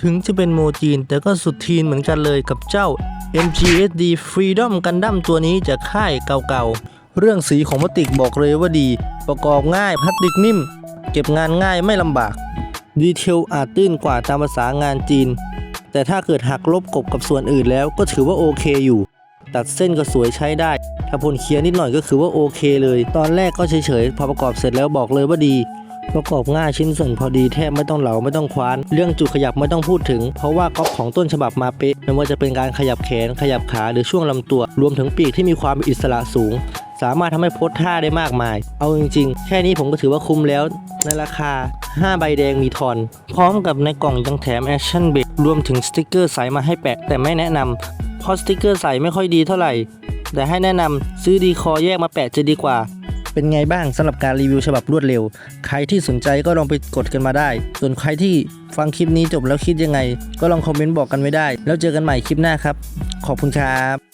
ถึงจะเป็นโมจีน แต่ก็สุดทีนเหมือนกันเลยกับเจ้า MGSD Freedom Gundam ตัวนี้จากค่ายเก่าๆ เรื่องสีของพลาสติกบอกเลยว่าดี ประกอบง่ายพลาสติกนิ่ม เก็บงานง่ายไม่ลำบาก ดีเทลอาจตื้นกว่าตามภาษางานจีน แต่ถ้าเกิดหักลบกบกับส่วนอื่นแล้วก็ถือว่าโอเคอยู่ ตัดเส้นก็สวยใช้ได้ ถ้าพ่นเคลียร์นิดหน่อยก็คือว่าโอเคเลย ตอนแรกก็เฉยๆ พอประกอบเสร็จแล้วบอกเลยว่าดี ประกอบง่ายชิ้นส่วนพอดีแทบไม่ต้องเหลาไม่ต้องคว้าน เรื่องจุดขยับไม่ต้องพูดถึง เพราะว่าก๊อปของต้นฉบับมาเป๊ะไม่ว่าจะเป็นการขยับแขนขยับขาหรือช่วงลำตัว รวมถึงปีกที่มีความอิสระสูง สามารถทำให้โพสท่าได้มากมาย เอาจริงๆ แค่นี้ผมก็ถือว่าคุ้มแล้ว ในราคา 5 ใบแดงมีทอน พร้อมกับในกล่องยังแถมแอคชั่นเบรกรวมถึงสติกเกอร์ใสมาให้แปะแต่ไม่แนะนำเพราะสติกเกอร์ใสไม่ค่อยดีเท่าไหร่แต่ให้แนะนำซื้อดีคอแยกมาแปะจะดีกว่า เป็นไงบ้างสำหรับการรีวิวฉบับรวดเร็ว ใครที่สนใจก็ลองไปกดกันมาได้ ส่วนใครที่ฟังคลิปนี้จบแล้วคิดยังไง ก็ลองคอมเมนต์บอกกันไว้ได้ แล้วเจอกันใหม่คลิปหน้าครับ ขอบคุณครับ